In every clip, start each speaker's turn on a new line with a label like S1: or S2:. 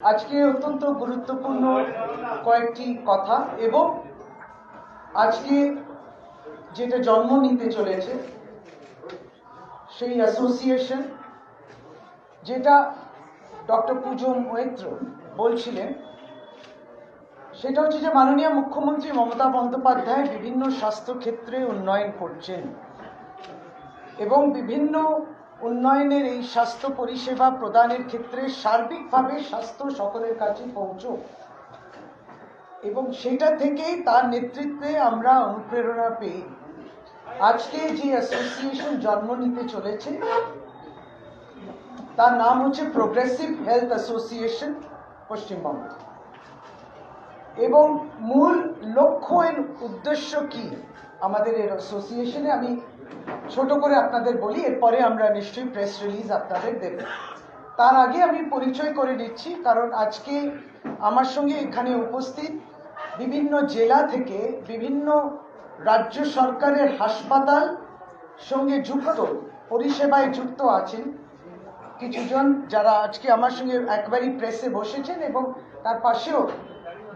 S1: আজকে অত্যন্ত গুরুত্বপূর্ণ কয়েকটি কথা এবং আজকে যেটা জন্ম নিতে চলেছে, সেই অ্যাসোসিয়েশন যেটা ডক্টর পুজো মৈত্র বলছিলেন, সেটা হচ্ছে যে মাননীয় মুখ্যমন্ত্রী মমতা বন্দ্যোপাধ্যায় বিভিন্ন স্বাস্থ্যক্ষেত্রে উন্নয়ন করছেন এবং বিভিন্ন উন্নয়নের এই স্বাস্থ্য পরিষেবা প্রদানের ক্ষেত্রে সার্বিকভাবে স্বাস্থ্য সকলের কাছে পৌঁছক। এবং সেটা থেকেই তার নেতৃত্বে আমরা অনুপ্রেরণা পেয়ে। আজকে যে অ্যাসোসিয়েশন জন্ম নিতে চলেছে, তার নাম হচ্ছে প্রোগ্রেসিভ হেলথ অ্যাসোসিয়েশন পশ্চিমবঙ্গ। এবং মূল লক্ষ্য এর উদ্দেশ্য কি? আমাদের এর অ্যাসোসিয়েশনে আমি ছোট করে আপনাদের বলি, এরপরে আমরা নিশ্চয়ই প্রেস রিলিজ আপনাদের দেব। তার আগে আমি পরিচয় করে দিচ্ছি কারণ আজকে আমার সঙ্গে এখানে উপস্থিত বিভিন্ন জেলা থেকে বিভিন্ন রাজ্য সরকারের হাসপাতাল সঙ্গে যুক্ত, পরিষেবায় যুক্ত আছেন কিছুজন যারা আজকে আমার সঙ্গে একবারই প্রেসে বসেছেন এবং তার পাশেও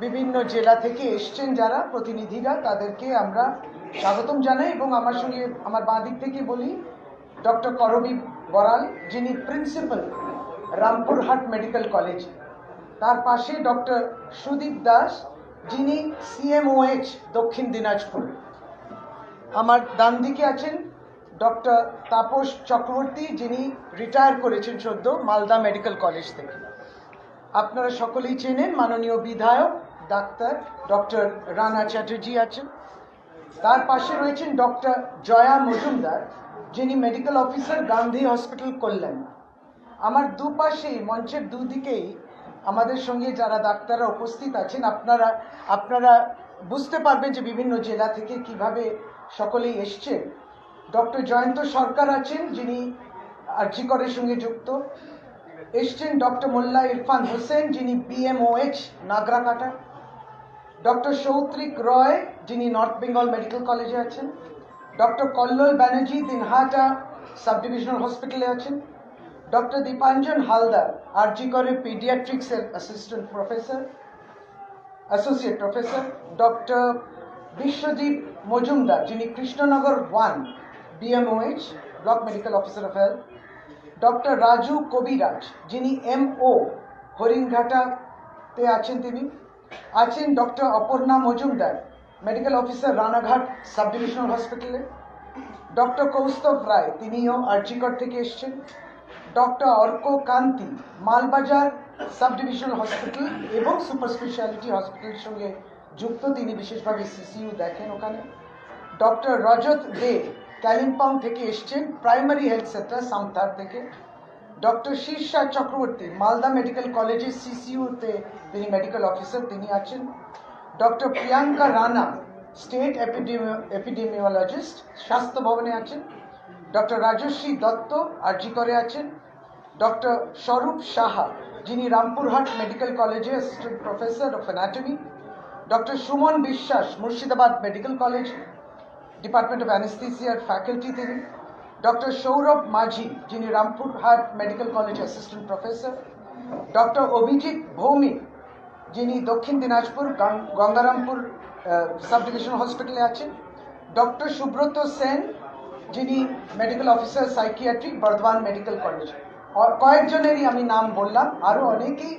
S1: বিভিন্ন জেলা থেকে এসছেন যারা, প্রতিনিধিরা, তাদেরকে আমরা স্বাগতম জানাই এবং আমার সঙ্গে আমার বাঁ দিক থেকে বলি ডক্টর করবী বরাল, যিনি প্রিন্সিপাল রামপুরহাট মেডিকেল কলেজ। তার পাশে ডক্টর সুদীপ দাস, যিনি সিএমওএইচ দক্ষিণ দিনাজপুর। আমার ডান দিকে আছেন ডক্টর তাপস চক্রবর্তী, যিনি রিটায়ার করেছেন সদ্য মালদা মেডিকেল কলেজ থেকে। আপনারা সকলেই চেনেন মাননীয় বিধায়ক ডাক্তার ডক্টর রানা চ্যাটার্জি আছেন। তার পাশে রয়েছেন ডক্টর জয়া মজুমদার, যিনি medical officer Gandhi hospital Kalyan. আমার দুপাশেই, মঞ্চের দুদিকেই আমাদের সঙ্গে যারা ডাক্তাররা উপস্থিত আছেন, আপনারা আপনারা বুঝতে পারবেন যে বিভিন্ন জেলা থেকে কীভাবে সকলেই এসছেন। ডক্টর জয়ন্ত সরকার আছেন, যিনি আরজিকরের সঙ্গে যুক্ত। এসছেন ডক্টর মোল্লা ইরফান হোসেন, যিনি বিএমওএইচ নাগরাকাটা। ডক্টর সৌত্রিক রয় যিনি নর্থ বেঙ্গল মেডিকেল কলেজে আছেন। Doctor Kallol Banerjee Dinhata sub divisional হসপিটালে আছেন। ডক্টর দীপাঞ্জন হালদার আরজি করে পিডিয়াট্রিক্সের assistant professor associate professor doctor Biswadip Majumdar যিনি Krishnanagar one BMOH block medical officer of health doctor Raju Kabiraj যিনি এমও হরিণঘাটাতে আছেন তিনি। আছেন doctor Aparna Majumdar medical officer Ranaghat sub divisional হসপিটালে ডক্টর কৌস্তভ রায়, তিনিও আর্চিকর থেকে এসছেন। Doctor Arka Kanti, Malbazar sub divisional hospital এবং সুপার স্পেশালিটি হসপিটালের সঙ্গে যুক্ত, তিনি বিশেষভাবে সিসিইউ দেখেন ওখানে। ডক্টর রজত দে কালিম্পং থেকে এসছেন প্রাইমারি হেলথ সেন্টার সামতার থেকে। ডক্টর শীর্ষা চক্রবর্তী মালদা মেডিকেল কলেজে সিসিইউতে তিনি মেডিকেল অফিসার তিনি আছেন। Doctor Priyanka Rana state epidemiologist স্বাস্থ্য ভবনে আছেন। ডক্টর রাজশ্রী দত্ত আরজি করে আছেন। ডক্টর স্বরূপ সাহা যিনি রামপুরহাট মেডিকেল কলেজে assistant professor of anatomy doctor Suman Biswas Murshidabad medical college department of অ্যানেস্থেসিয়ার faculty তিনি। ডক্টর সৌরভ মাঝি যিনি Rampurhat medical college assistant professor doctor Abhijit Bhowmik যিনি দক্ষিণ দিনাজপুর গঙ্গারামপুর সাব ডিভিশন হসপিটালে আছেন। ডক্টর সুব্রত সেন, যিনি medical officer psychiatric Bardhaman medical college কয়েকজনেরই আমি নাম বললাম। আরও অনেকেই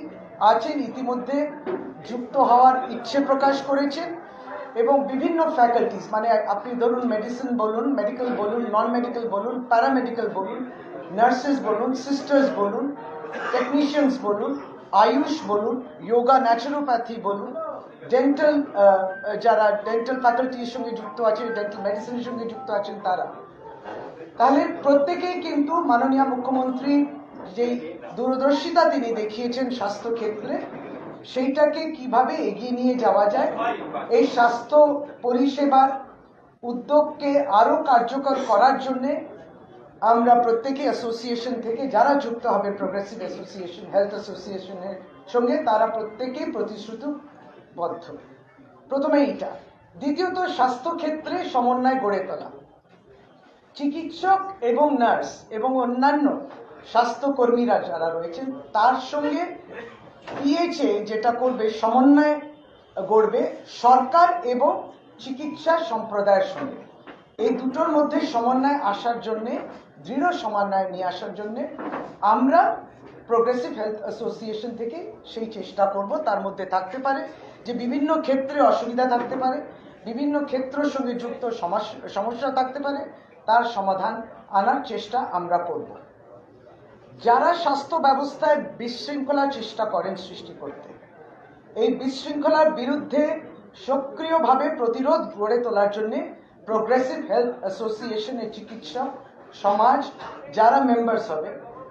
S1: আছেন, ইতিমধ্যে যুক্ত হওয়ার ইচ্ছে প্রকাশ করেছেন। এবং বিভিন্ন ফ্যাকাল্টিস মানে আপনি ধরুন মেডিসিন বলুন মেডিকেল বলুন নন মেডিকেল বলুন প্যারামেডিক্যাল বলুন নার্সেস বলুন সিস্টার্স বলুন টেকনিশিয়ানস বলুন, আয়ুষ বলুন যোগা ন্যাচুরোপ্যাথি বলুন ডেন্টাল যারা ডেন্টাল ফ্যাকাল্টির সঙ্গে যুক্ত আছে ডেন্টাল মেডিসিনের সঙ্গে যুক্ত আছেন তারা। তাহলে প্রত্যেকেই কিন্তু মাননীয় মুখ্যমন্ত্রী যেই দূরদর্শিতা তিনি দেখিয়েছেন স্বাস্থ্য ক্ষেত্রে সেইটাকে কীভাবে এগিয়ে নিয়ে যাওয়া যায়? এই স্বাস্থ্য পরিষেবার উদ্যোগকে আরও কার্যকর করার জন্যে আমরা প্রত্যেকে অ্যাসোসিয়েশন থেকে যারা যুক্ত হবে প্রোগ্রেসিভ অ্যাসোসিয়েশন হেলথ অ্যাসোসিয়েশনের সঙ্গে তারা প্রত্যেকেই প্রতিশ্রুতিবদ্ধ। প্রথমে এইটা। দ্বিতীয়ত স্বাস্থ্যক্ষেত্রে সমন্বয় গড়ে তোলা। চিকিৎসক এবং নার্স এবং অন্যান্য স্বাস্থ্যকর্মীরা যারা রয়েছেন তার সঙ্গে পিএইচএ যেটা করবে, সমন্বয় গড়বে সরকার এবং চিকিৎসা সম্প্রদায়ের সঙ্গে। এই দুটোর মধ্যে সমন্বয় আসার জন্য, দৃঢ় সমন্বয় নিয়ে আসার জন্য আমরা প্রোগ্রেসিভ হেলথ অ্যাসোসিয়েশন থেকে সেই চেষ্টা করব। তার মধ্যে থাকতে পারে যে বিভিন্ন ক্ষেত্রে অসুবিধা থাকতে পারে, বিভিন্ন ক্ষেত্রের সঙ্গে যুক্ত সমস্যা থাকতে পারে, তার সমাধান আনার চেষ্টা আমরা করব। যারা স্বাস্থ্য ব্যবস্থায় বিশৃঙ্খলা চেষ্টা করেন সৃষ্টি করতে, এই বিশৃঙ্খলার বিরুদ্ধে সক্রিয়ভাবে প্রতিরোধ গড়ে তোলার জন্য প্রোগ্রেসিভ হেলথ অ্যাসোসিয়েশনের চিকিৎসক সমাজ যারা মেম্বার্স হবে,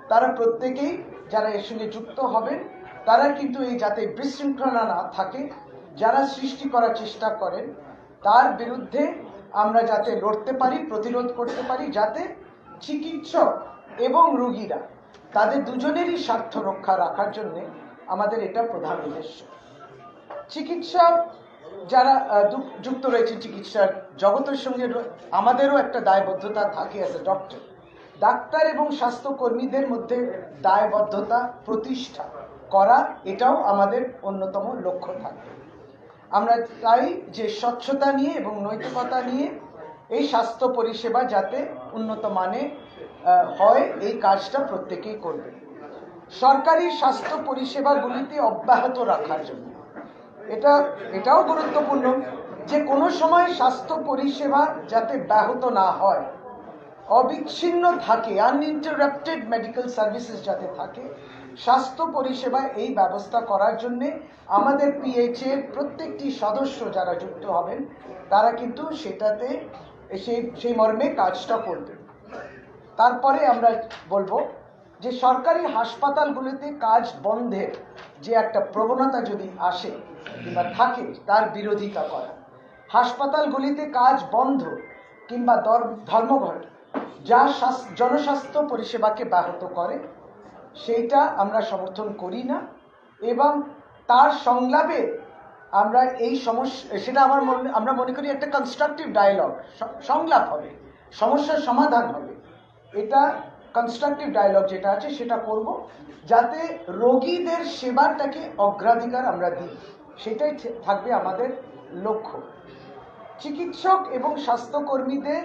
S1: তারা প্রত্যেকেই যারা এর সঙ্গে যুক্ত হবেন, তারা কিন্তু এই যাতে বিশৃঙ্খলা না থাকে, যারা সৃষ্টি করার চেষ্টা করেন, তার বিরুদ্ধে আমরা যাতে লড়তে পারি, প্রতিরোধ করতে পারি, যাতে চিকিৎসক এবং রোগীরা তাদের দুজনেরই স্বার্থ রক্ষা রাখার জন্য আমাদের এটা প্রধান উদ্দেশ্য। চিকিৎসা, যারা যুক্ত রয়েছে চিকিৎসার জগতের সঙ্গে আমাদেরও একটা দায়বদ্ধতা থাকে অ্যাজ এ ডক্টর ডাক্তার এবং স্বাস্থ্যকর্মীদের মধ্যে দায়বদ্ধতা, প্রতিষ্ঠা করা, এটাও আমাদের অন্যতম লক্ষ্য থাকবে আমরা চাই যে স্বচ্ছতা নিয়ে এবং নৈতিকতা নিয়ে এই স্বাস্থ্য পরিষেবা যাতে উন্নত মানে হয়, এই কাজটা প্রত্যেকেই করবে। সরকারি স্বাস্থ্য পরিষেবাগুলিতে অব্যাহত রাখার জন্য। এটা, এটাও গুরুত্বপূর্ণ যে কোনো সময় স্বাস্থ্য পরিষেবা যাতে ব্যাহত না হয়, অবিচ্ছিন্ন থাকে আনইন্টারাপ্টেড মেডিকেল সার্ভিসেস যাতে থাকে, স্বাস্থ্য পরিষেবা এই ব্যবস্থা করার জন্যে আমাদের পিএইচএ এর প্রত্যেকটি সদস্য যারা যুক্ত হবেন, তারা কিন্তু সেটাতে সেই সেই মর্মে কাজটা করবে তারপরে আমরা বলব যে সরকারি হাসপাতালগুলিতে কাজ বন্ধের যে একটা প্রবণতা যদি আসে কিংবা থাকে, তার বিরোধিতা করা। হাসপাতালগুলিতে কাজ বন্ধ কিংবা ধর্মঘট, যা স্বাস- জনস্বাস্থ্য পরিষেবাকে ব্যাহত করে, সেইটা আমরা সমর্থন করি না এবং তার সংলাপে আমরা এই সমস্যা, সেটা আমার মনে, আমরা মনে করি একটা কনস্ট্রাকটিভ ডায়ালগ সংলাপ হবে, সমস্যার সমাধান হবে। এটা কনস্ট্রাকটিভ ডায়ালগ যেটা আছে, সেটা করব যাতে রোগীদের সেবাটাকে অগ্রাধিকার আমরা দিই। সেটাই থাকবে আমাদের লক্ষ্য। চিকিৎসক এবং স্বাস্থ্যকর্মীদের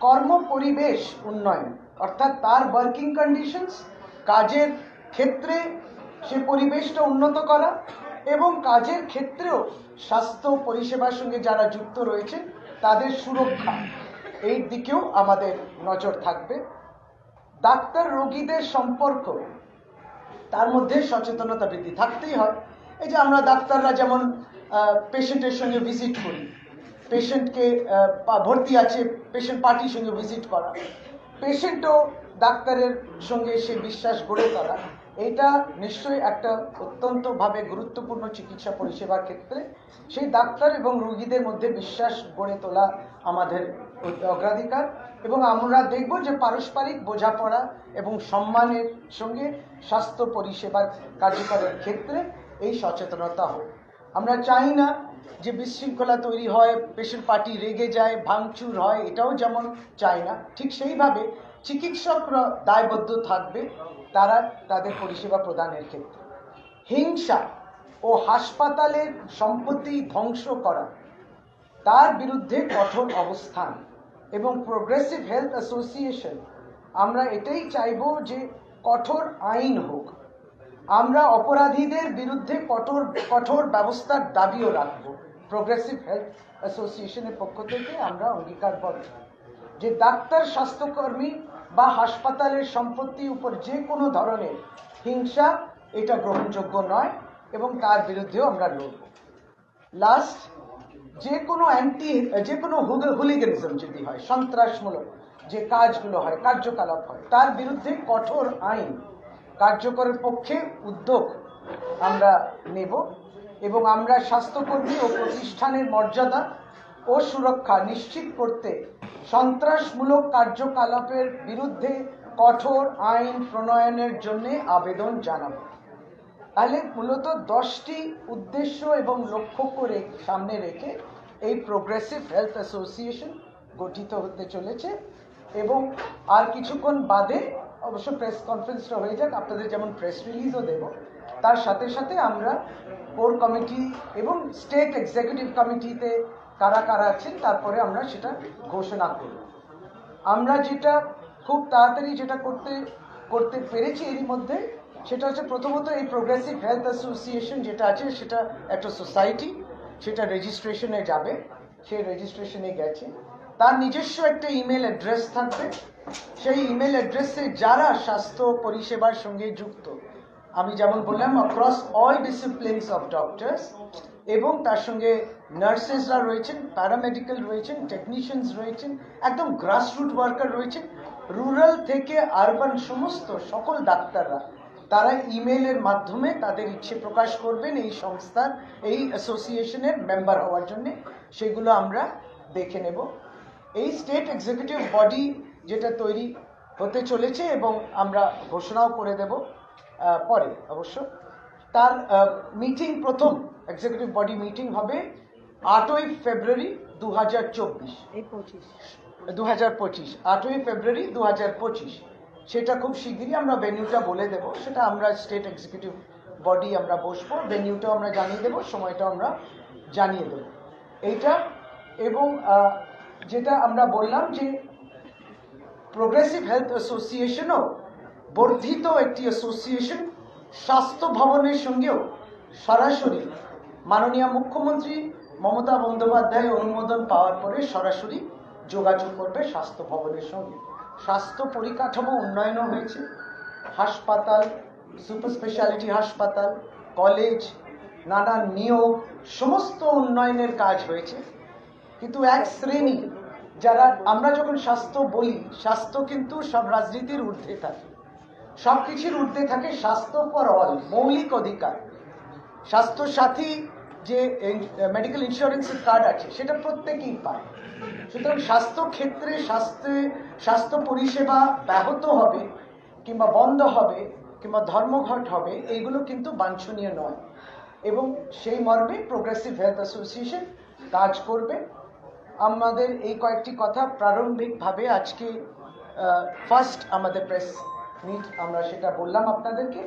S1: কর্ম পরিবেশ উন্নয়ন, অর্থাৎ তার ওয়ার্কিং কন্ডিশনস কাজের ক্ষেত্রে সে পরিবেশটা উন্নত করা এবং কাজের ক্ষেত্রেও স্বাস্থ্য পরিষেবার সঙ্গে যারা যুক্ত রয়েছে তাদের সুরক্ষা। এই দিকেও আমাদের নজর থাকবে। ডাক্তার রোগীদের সম্পর্ক, তার মধ্যে সচেতনতা বৃদ্ধি থাকতেই হয়। এই যে আমরা ডাক্তাররা যেমন পেশেন্টের সঙ্গে ভিজিট করি পেশেন্টকে ভর্তি আছে পেশেন্ট পার্টির সঙ্গে ভিজিট করা। পেশেন্টও ডাক্তারের সঙ্গে সে বিশ্বাস গড়ে তোলা, এটা নিশ্চয়ই একটা অত্যন্তভাবে গুরুত্বপূর্ণ চিকিৎসা পরিষেবার ক্ষেত্রে সেই ডাক্তার এবং রোগীদের মধ্যে বিশ্বাস গড়ে তোলা আমাদের অগ্রাধিকার এবং আমরা দেখব যে পারস্পরিক বোঝাপড়া এবং সম্মানের সঙ্গে স্বাস্থ্য পরিষেবার কার্যকরের ক্ষেত্রে এই সচেতনতা হোক। আমরা চাই না যে বিশৃঙ্খলা তৈরি হয়, পেশেন্ট পার্টি রেগে যায়, ভাঙচুর হয়, এটাও যেমন চাই না, ঠিক সেইভাবে চিকিৎসকরা দায়বদ্ধ থাকবে, তারা তাদের পরিষেবা প্রদানের ক্ষেত্রে। হিংসা ও হাসপাতালের সম্পত্তি ধ্বংস করা তার বিরুদ্ধে কঠোর অবস্থান এবং প্রোগ্রেসিভ হেলথ অ্যাসোসিয়েশন আমরা এটাই চাইব যে কঠোর আইন হোক। আমরা অপরাধীদের বিরুদ্ধে কঠোর কঠোর ব্যবস্থার দাবিও রাখব। প্রোগ্রেসিভ হেলথ অ্যাসোসিয়েশনের পক্ষ থেকে আমরা অঙ্গীকারবদ্ধ। যে ডাক্তার, স্বাস্থ্যকর্মী বা হাসপাতালের সম্পত্তির উপর যে কোনো ধরনের হিংসা, এটা গ্রহণযোগ্য নয় এবং তার বিরুদ্ধেও আমরা লড়ব। লাস্ট যে কোনো অ্যান্টি যে কোনো হুলিগানিজম যদি হয়, সন্ত্রাসমূলক যে কাজগুলো হয়, কার্যকলাপ হয়, তার বিরুদ্ধে কঠোর আইন কার্যকরের পক্ষে উদ্যোগ আমরা নেব এবং আমরা স্বাস্থ্যকর্মী ও প্রতিষ্ঠানের মর্যাদা ও সুরক্ষা নিশ্চিত করতে সন্ত্রাসমূলক কার্যকলাপের বিরুদ্ধে কঠোর আইন প্রণয়নের জন্য আবেদন জানাব। তাহলে মূলত দশটি উদ্দেশ্য এবং লক্ষ্য করে সামনে রেখে এই প্রোগ্রেসিভ হেলথ অ্যাসোসিয়েশন গঠিত হতে চলেছে এবং আর কিছুক্ষণ বাদে অবশ্য প্রেস কনফারেন্সটা হয়ে যাক, আপনাদের যেমন প্রেস রিলিজও দেব। তার সাথে সাথে আমরা কোর কমিটি এবং স্টেট এক্সিকিউটিভ কমিটিতে কারা কারা আছেন, তারপরে আমরা সেটা ঘোষণা করব। আমরা যেটা খুব তাড়াতাড়ি যেটা করতে করতে পেরেছি এরই মধ্যে সেটা হচ্ছে প্রথমত এই প্রোগ্রেসিভ হেলথ অ্যাসোসিয়েশন যেটা আছে, সেটা একটা সোসাইটি সেটা রেজিস্ট্রেশনে যাবে, সেই রেজিস্ট্রেশনে গেছে। তার নিজস্ব একটা ইমেল অ্যাড্রেস থাকবে। সেই ইমেল অ্যাড্রেসে যারা স্বাস্থ্য পরিষেবার সঙ্গে যুক্ত, আমি যেমন বললাম across all disciplines of doctors এবং তার সঙ্গে নার্সেসরা রয়েছেন প্যারামেডিক্যাল রয়েছেন টেকনিশিয়ানস রয়েছেন, একদম গ্রাসরুট ওয়ার্কার রয়েছেন রুরাল থেকে আরবান সমস্ত সকল ডাক্তাররা তারা ইমেলের মাধ্যমে তাদের ইচ্ছে প্রকাশ করবেন এই সংস্থার এই অ্যাসোসিয়েশনের মেম্বার হওয়ার জন্য। সেগুলো আমরা দেখে নেব। এই স্টেট এক্সিকিউটিভ বডি যেটা তৈরি হতে চলেছে এবং আমরা ঘোষণাও করে দেব পরে অবশ্য। তার মিটিং প্রথম এক্সিকিউটিভ বডি মিটিং হবে আটই ফেব্রুয়ারি দু হাজার চব্বিশ।
S2: এই পঁচিশ।
S1: দু হাজার পঁচিশ আটই ফেব্রুয়ারি দু হাজার পঁচিশ। সেটা খুব শিগগিরই আমরা ভেন্যুটা বলে দেব। সেটা আমরা স্টেট এক্সিকিউটিভ বডি আমরা বসবো ভেন্যুটাও আমরা জানিয়ে দেবো, সময়টাও আমরা জানিয়ে দেবো। এইটা এবং যেটা আমরা বললাম যে প্রোগ্রেসিভ হেলথ অ্যাসোসিয়েশনও বর্ধিত একটি অ্যাসোসিয়েশন স্বাস্থ্য ভবনের সঙ্গেও সরাসরি মাননীয় মুখ্যমন্ত্রী মমতা বন্দ্যোপাধ্যায় অনুমোদন পাওয়ার পরে সরাসরি যোগাযোগ করবে স্বাস্থ্য ভবনের সঙ্গে। স্বাস্থ্য পরিকাঠামো উন্নয়নও হয়েছে। হাসপাতাল, সুপার স্পেশালিটি হাসপাতাল, কলেজ নানান নিয়োগ, সমস্ত উন্নয়নের কাজ হয়েছে। কিন্তু এক শ্রেণি, যারা আমরা যখন স্বাস্থ্য বলি, স্বাস্থ্য কিন্তু সব রাজনীতির ঊর্ধ্বে থাকে। সব কিছুর ঊর্ধ্বে থাকে স্বাস্থ্য ফর অল মৌলিক অধিকার। স্বাস্থ্য সাথী যে মেডিকেল ইন্স্যুরেন্সের কার্ড আছে, সেটা প্রত্যেকেই পায়। সুতরাং স্বাস্থ্য ক্ষেত্রে স্বাস্থ্যে, স্বাস্থ্য পরিষেবা ব্যাহত হবে, কিংবা বন্ধ হবে, কিংবা ধর্মঘট হবে, এইগুলো কিন্তু বাঞ্ছনীয় নয়। এবং সেই মর্মে প্রোগ্রেসিভ হেলথ অ্যাসোসিয়েশন কাজ করবে। আমাদের এই কয়েকটি কথা প্রারম্ভিকভাবে আজকে ফার্স্ট আমাদের প্রেস মিট আমরা সেটা বললাম আপনাদেরকে।